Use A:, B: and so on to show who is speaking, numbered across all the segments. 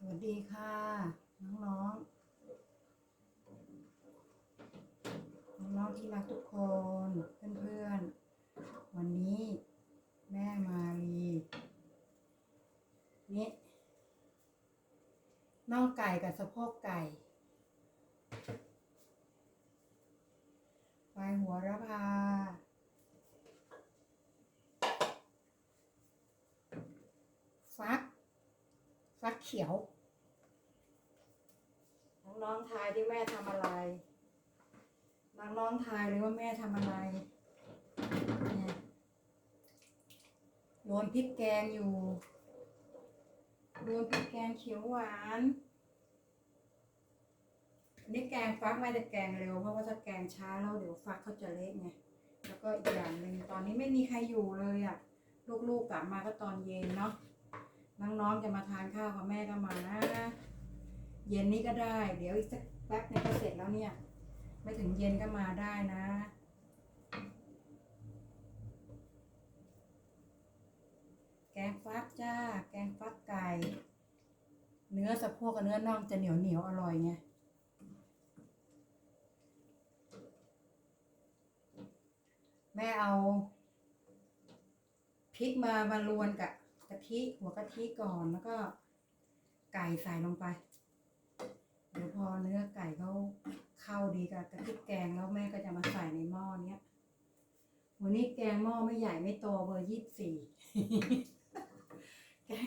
A: สวัสดีค่ะ น้องๆ น้องๆที่รักทุกคน เพื่อนๆ วันนี้แม่มาลีนี่น่องไก่กับสะโพกไก่ใบหัวระพาฟัก ฟักเขียว น้องๆทายที่แม่ทำอะไร น้องๆทายเลยว่าแม่ทำอะไรนี่ยโรวนพริกแกงอยู่โรวนพริกแกงเขียวหวานอันนี่แกงฟักไม่ได้แกงเร็วเพราะว่าถ้าแกงช้าแล้วเดี๋ยวฟักเขาจะเละไงแล้วก็อีกอย่างหนึ่งตอนนี้ไม่มีใครอยู่เลยอะ่ะ ลูกๆกลับมาก็ตอนเย็นเนาะ องๆจะมาทานข้าวกับแม่ก็มานะ เย็นนี้ก็ได้ เดี๋ยวอีกสักแป๊บนึงก็เสร็จแล้วเนี่ย ไม่ถึงเย็นก็มาได้นะแกงฟักจ้า แกงฟักไก่ เนื้อสะโพกกับเนื้อน่องจะเหนียวเหนียวอร่อยไง แม่เอาพริกมามารวนกับ กะทิหัวกะทิก่อนแล้วก็ ไก่ใส่ลงไป เดี๋ยวพอเนื้อไก่เขาเข้าดีกับกะทิแกงแล้วแม่ก็จะมาใส่ในหม้อเนี้ยวันนี้แกงหม้อไม่ใหญ่ไม่โตเบอร์ยี่สิบสี่แกง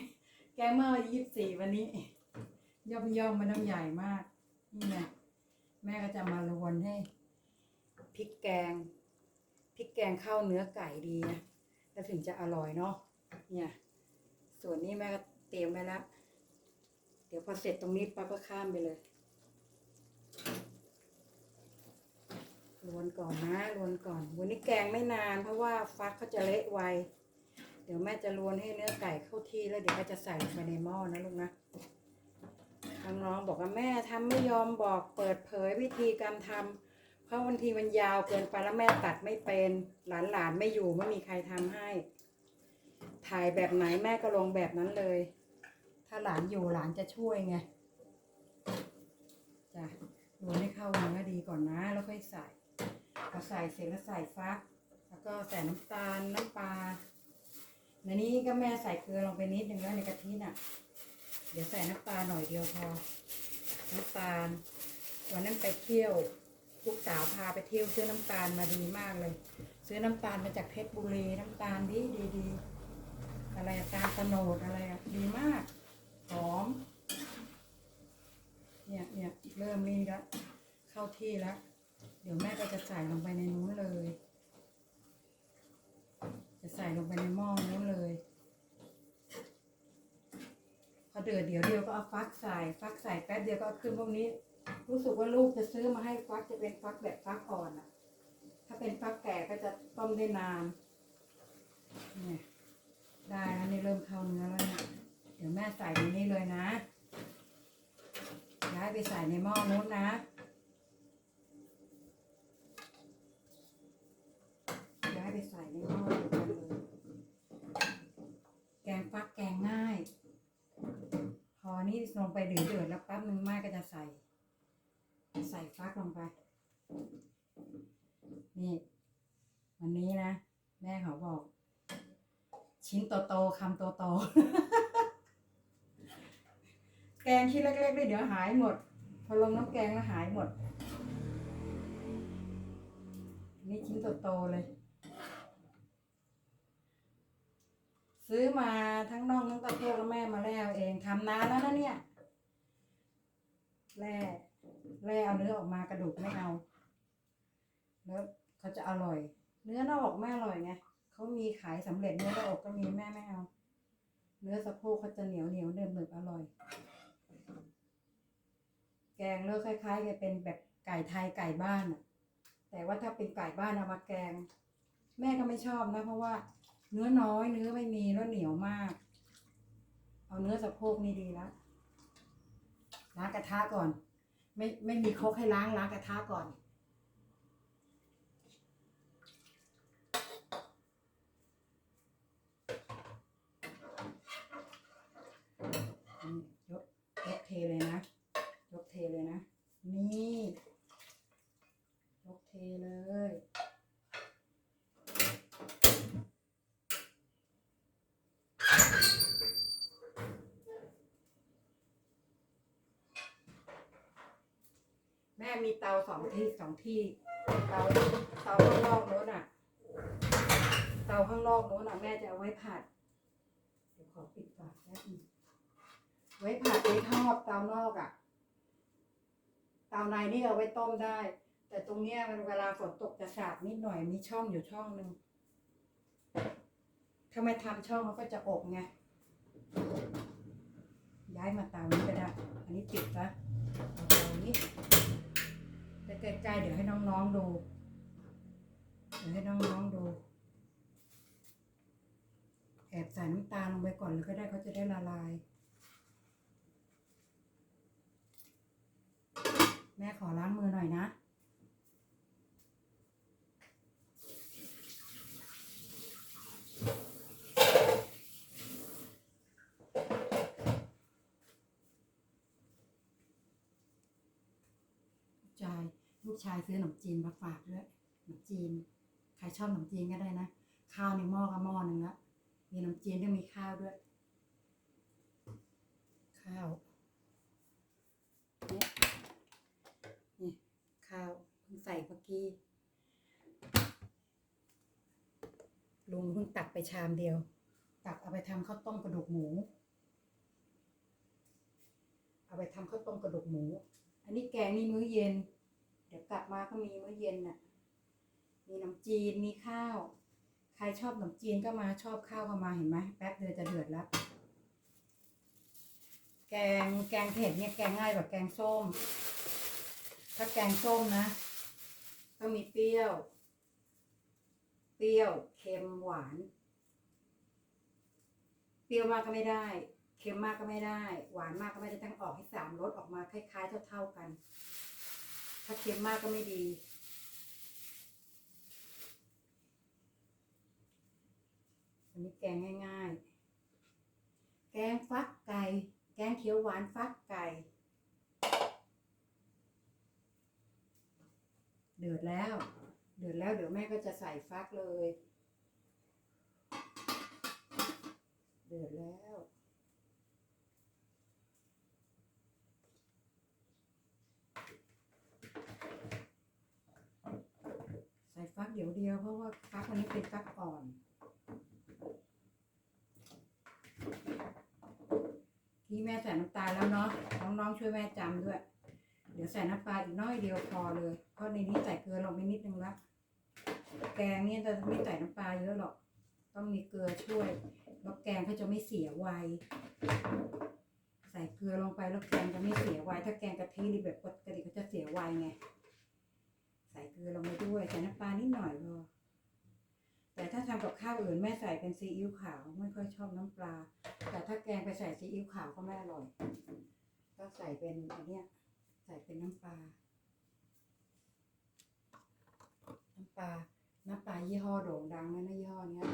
A: แกงหม้อยี่สิบสี่วันนี้ ย่อมย่อมมันต้องใหญ่มากนี่ไงแม่ก็จะมารวนให้พริกแกงพริกแกงเข้าเนื้อไก่ดีนะแล้วถึงจะอร่อยเนาะเนี่ย ส่วนนี้แม่ก็เตรียมไว้แล้วเดี๋ยวพอเสร็จตรงนี้ปั๊บก็ข้ามไปเลยรวนก่อนนะรวนก่อน วันนี้แกงไม่นานเพราะว่าฟักเขาจะเละไว เดี๋ยวแม่จะรวนให้เนื้อไก่เข้าที่แล้วเดี๋ยวก็จะใส่ลงไปในหม้อนะลูกนะน้องๆบอกว่าแม่ทำไม่ยอมบอกเปิดเผยวิธีการทำเพราะบางทีมันยาวเกินไปแล้วแม่ตัดไม่เป็น หลานๆไม่อยู่ไม่มีใครทำให้ ถ่ายแบบไหนแม่ก็ลงแบบนั้นเลย ถ้าหลานอยู่หลานจะช่วยไงจ้ะรวนให้เข้าเนื้อดีก่อนนะ แล้วค่อยใส่พอใส่เสร็จแล้วใส่ฟัก แล้วก็ใส่น้ำตาลน้ำปลาในนี้ก็แม่ใส่เกลือลงไปนิดนึงแล้วในกะทิน่ะ เดี๋ยวใส่น้ำตาลหน่อยเดียวพอ น้ำตาล วันนั้นไปเที่ยวลูกสาวพาไปเที่ยวซื้อน้ำตาลมาดีมากเลย ซื้อน้ำตาลมาจากเพชรบุรีน้ำตาลดีดีดี อะไระตาลตโนดอะไรอะดีมากหอม เนี่ยเนี่ยเริ่มนี่แล้วเข้าที่แล้วเดี๋ยวแม่ก็จะใส่ลงไปในนู้นเลย จะใส่ลงไปในหม้อนู้นเลย พอเดือดเดี๋ยวเดียวก็เอาฟักใส่ ฟักใส่แป๊บเดียวก็เอาขึ้นพวกนี้ รู้สึกว่าลูกจะซื้อมาให้ฟักจะเป็นฟักแบบฟักอ่อนอะถ้าเป็นฟักแก่ก็จะต้มได้นานเนี่ย ได้แล้วนี่เริ่มเข้าเนื้อแล้วนี่ยเดี๋ยวแม่ใส่ในนี้เลยนะย้ายไปใส่ในหม้อนู้นนะย้ายไปใส่ในหม้อเดียวกันเลยแกงฟักแกงง่าย พอนี่ลงไปเดือดเดือดแล้วแป๊บนึงแม่ก็จะใส่ ใส่ฟักลงไป นี่ วันนี้นะ แม่เขาบอก ชิ้นโตๆคำโตๆแกงชิ้นเล็กๆนี่เดี๋ยวหายหมด พอลงน้ำแกงแล้วหายหมด นี่ชิ้นโตๆเลย ซื้อมาทั้งน่องทั้งตะโพกแล้วแม่มาแล่เอาเองทำนานแล้วนะเนี่ยแล่แล่เอาเนื้อออกมากระดูกไม่เอาแล้วเขาจะอร่อย เนื้อหน้าอกแม่อร่อยไง เขามีขายสำเร็จเนื้อหน้าอกก็มีแม่ไม่เอา เนื้อสะโพกเขาจะเหนียวเหนียวเดิมเดิมอร่อย แกงเลือกคล้ายๆกับเป็นแบบไก่ไทยไก่บ้านอะแต่ว่าถ้าเป็นไก่บ้านเอามาแกง แม่ก็ไม่ชอบนะ เพราะว่าเนื้อน้อยเนื้อไม่มีแล้วเหนียวมาก เอาเนื้อสะโพกนี่ดีแล้วล้างกระทะก่อน ไม่ไม่มีครกให้ล้างล้างกระทะก่อน นี่ยกยเลยนะ ยกเทเลยนะ นี่ ยกเทเลย แม่มีเตาสองที่สองที่ เตาเตาข้างนอกโน้นอะ เตาข้างนอกโน้นอะ แม่จะเอาไว้ผัด เดี๋ยวขอปิดฝาแป๊บนึง ไว้ผัดไว้ทอดเตานอกอะ เตาในนี่เอาไว้ต้มได้ แต่ตรงเนี้ยมันเวลาฝนตกจะสาดนิดหน่อยมีช่องอยู่ช่องหนึ่งถ้าไม่ทำช่องมันก็จะอบไง ย้ายมาเตานี้ก็ได้ อันนี้ปิดซะเอาเตานี้แต่ใกล้ๆเดี๋ยวให้น้องๆดู เดี๋ยวให้น้องๆดูแอบใส่น้ำตาลลงไปก่อนเลยก็ได้เขาจะได้ละลาย ม่ขอล้างมือหน่อยนะลูกชายลูกชายซื้อขนมจีนมาฝากด้วยขนมจีน ใครชอบขนมจีนก็ได้นะ ข้าวในหม้อก็หม้อหนึ่งละมีขนมจีนด้วมีข้าวด้วย ข้าวเนี่ย ข้าวเพิ่งใส่เมื่อกี้ลุงเพิ่งตักไปชามเดียว ตักเอาไปทำข้าวต้มกระดูกหมู เอาไปทำข้าวต้มกระดูกหมู อันนี้แกงนี่มื้อเย็น เดี๋ยวกลับมาก็มีมื้อเย็นน่ะ มีน้ำจีนมีข้าว ใครชอบขนมจีนก็มาชอบข้าวก็มาเห็นไหมแป๊บเดียวจะเดือดแล้ว แกงแกงเผ็ดเนี่ยแกงง่ายกว่าแกงส้ม ถ้าแกงส้มนะก็มีเปรี้ยว เปรี้ยว เค็มหวาน เปรี้ยวมากก็ไม่ได้ เค็มมากก็ไม่ได้ หวานมากก็ไม่ได้ต้องออกให้สามรสออกมาคล้าย ๆ เท่า ๆกัน ถ้าเค็มมากก็ไม่ดีอันนี้แกงง่าย ๆ แกงฟักไก่ แกงเขียวหวานฟักไก่ เดือดแล้ว เดือดแล้วเดี๋ยวแม่ก็จะใส่ฟักเลย เดือดแล้วใส่ฟักเดี๋ยวเดียวเพราะว่าฟักอันนี้เป็นฟักอ่อนนี่แม่ใส่น้ำตาลแล้วเนาะน้องๆช่วยแม่จำด้วย เดี๋ยวใส่น้ำปลาอีกน้อยเดียวพอเลย เพราะในนี้ใส่เกลือลงไปนิดนึงละแกงเนี่ยจะไม่ใส่น้ำปลาเยอะหรอก ต้องมีเกลือช่วย แล้วแกงเขาจะไม่เสียไว ใส่เกลือลงไปแล้วแกงจะไม่เสียไว ถ้าแกงกะทินี่แบบปกติเขาจะเสียไวไง ใส่เกลือลงไปด้วย ใส่น้ำปลานิดหน่อยพอแต่ถ้าทำกับข้าวอื่นแม่ใส่เป็นซีอิ๊วขาว ไม่ค่อยชอบน้ำปลา แต่ถ้าแกงไปใส่ซีอิ๊วขาวก็ไม่อร่อย ก็ใส่เป็นอันเนี้ย ใส่เป็นน้ำปลา น้ำปลา น้ำปลายี่ห้อโด่งดังนะนะยี่ห้อเนี้ย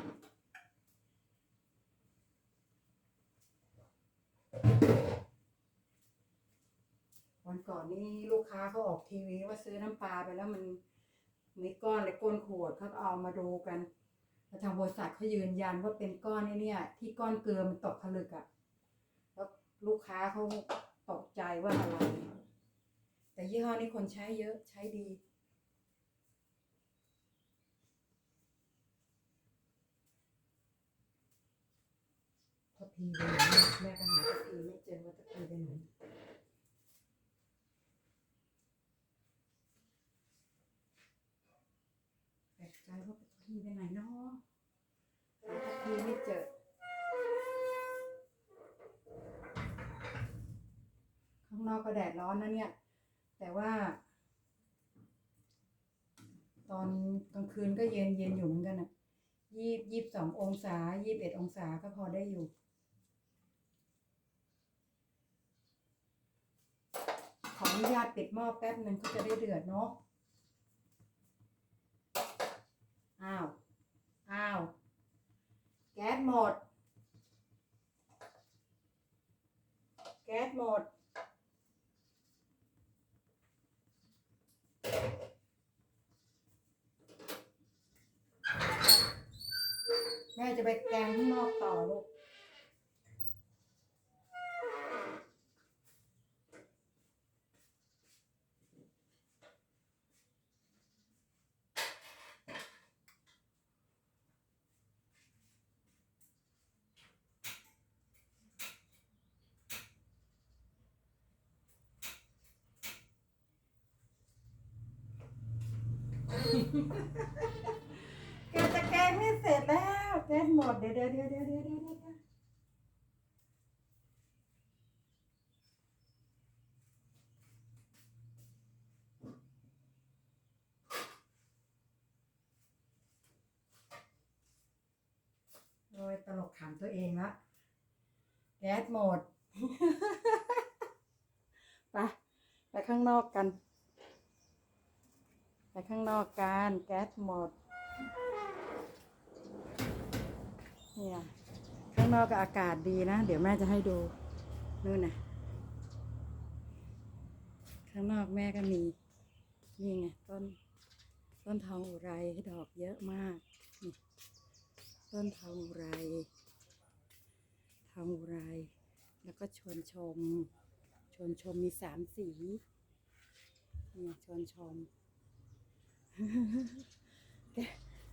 A: วันก่อนนี่ลูกค้าเขาออกทีวีว่าซื้อน้ำปลาไปแล้วมันมีก้อนเลยก้นขวดเขาเอามาดูกันแล้วทางบริษัทเขายืนยันว่าเป็นก้อนนี่เนี่ย ที่ก้อนเกลือมันตกผลึกอะ่ะ แล้วลูกค้าเขาตกใจว่าอะไร แต่ยี่ห้อนี้คนใช้เยอะใช้ดีทัพพีไปไหนแม่ก็หาทัพพีไม่เจอว่าทัพพีไปไหนแปลกใจว่าทัพพีไปไหนเนาะหาทัพพีไม่เจอข้างนอกก็แดดร้อนนะเนี่ย แต่ว่า ตอนกลางคืนก็เย็นเย็นอยู่เหมือนกันอะยี่ยี่สิบสององศายี่บเอ็ดองศาก็พอได้อยู่ ขออนุญาตปิดหม้อแป๊บนึงก็จะได้เดือดเนาะอ้าวอ้าว แก๊สหมด แก๊สหมด ม่ จะไปแกงข้างนอกต่อลูกแกจะแกงไม่เสร็จแล้ว แกงหมดเดี๋ยวเดี๋ยวเดี๋ยวเดี๋ยวเดี๋ยวเดี๋ยวเดี๋ยวโอ้ยตลกขำตัวเองละแก๊สหมดไปไปข้างนอกกัน ไปข้างนอกกัน แก๊สหมด เนี่ยข้างนอกก็อากาศดีนะ เดี๋ยวแม่จะให้ดูนู่นนะข้างนอกแม่ก็มีนี่ไงต้นต้นทองอุไรดอกเยอะมากนี่ต้นทองอุไรทองอุไร แล้วก็ชวนชม ชวนชมมีสามสีเนี่ยชวนชม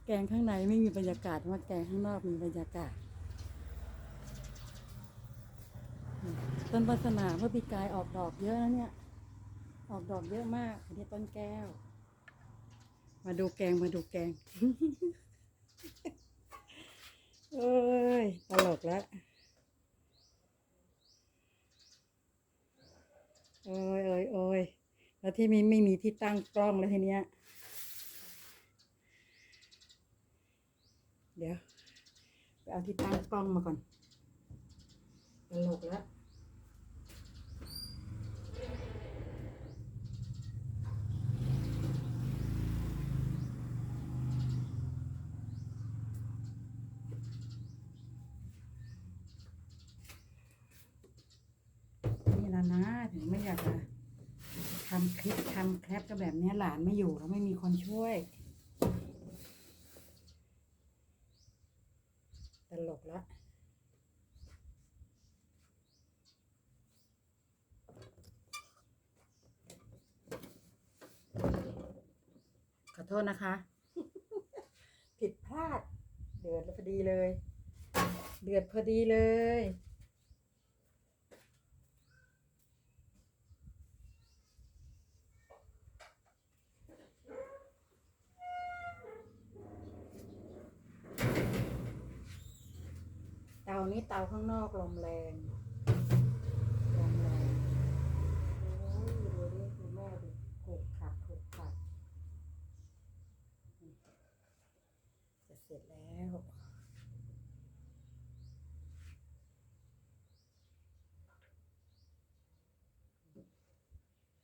A: แกงข้างในไม่มีบรรยากาศว่าแกงข้างนอกมีบรรยากาศ ต้นวัสนาเมื่อปีกายออกดอกเยอะนะเนี่ย ออกดอกเยอะมาก อันนี้ต้นแก้ว มาดูแกงมาดูแกง เอ้ย ตลกแล้วโอ้ยโอ้ยโอ้ยแล้วที่มีไม่มีที่ตั้งกล้องแล้วทีเนี้ย เดี๋ยว ไปเอาที่ตั้งกล้องมาก่อนตลกแล้วนี่แล้วนะถึงไม่อยากจะทำคลิปทำแคปก็แบบเนี้ยหลานไม่อยู่แล้วไม่มีคนช่วย ตลกละขอ โทษนะคะ ผิดพลาด เดือดพอดีเลย เดือดพอดีเลย เตานี้เตาข้างนอกลมแรงลมแรงโอ้ยดูดิดูแม่ดิถูกขัดถูกขัดนี่จะ เสร็จแล้ว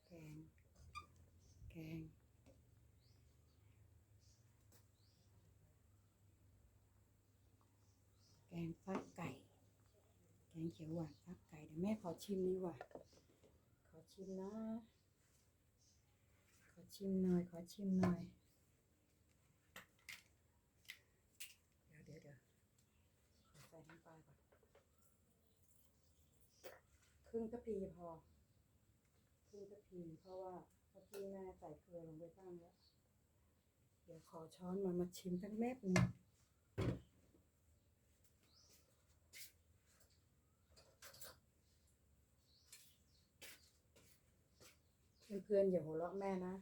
A: แกงแกงแกงฟักไก่ แกงเขียวหวานฟักไก่เดี๋ยวแม่ขอชิมดีกว่าขอชิมนะ ขอชิมหน่อย ขอชิมหน่อย เดี๋ยวเดี๋ยวเดี๋ยวขอใส่น้ำปลาก่อน ค รึ่งกะพีพอ ครึ่งกะพีเพราะว่าเมื่อกี้แม่ใส่เกลือลงไปบ้างแล้ว เดี๋ยวขอช้อนมามาชิมสักเม็ดหนึงเพื่อนๆอย่าหัวเราะแม่นะ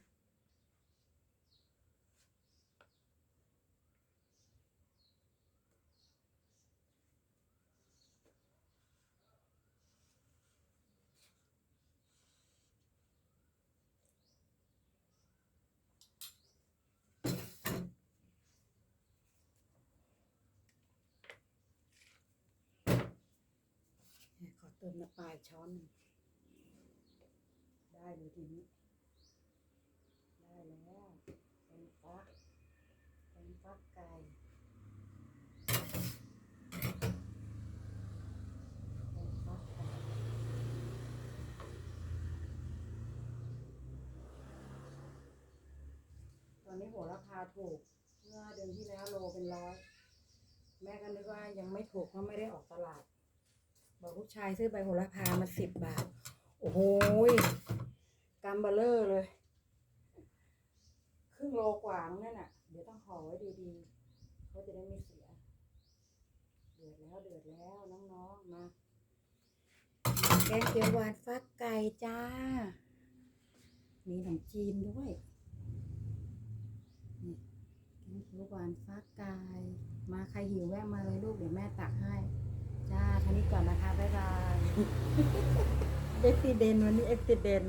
A: เติมน้ำปลาช้อนหนึ่งได้เลยทีนี้ ได้แล้วเป็นฟักเป็นฟักไก่เป็นฟักไก่ตอนนี้โหระพาถูก เมื่อเดือนที่แล้วโลเป็นร้อย แม่ก็นึกว่ายังไม่ถูกเพราะไม่ได้ออกตลาด บอกลูกชายซื้อใบโหระพามาสิบบาท โอ้โหยกัมเบลเลอร์เลย ครึ่งโลกว่านั่นน่ะ เดี๋ยวต้องห่อไว้ดีๆเขาจะได้ไม่เสีย เดือดแล้วเดือดแล้วน้องๆมา แกงเขียวหวานฟักไก่จ้า มีขนมจีนด้วยนี่แกงเขียวหวานฟักไก่ มาใครหิวแวะมาเลยลูกเดี๋ยวแม่ตักให้ จ้าท่านี้ก่อนนะคะ บ๊ายบายเอ็กซิเดนวันนี้เอ็กซิเดน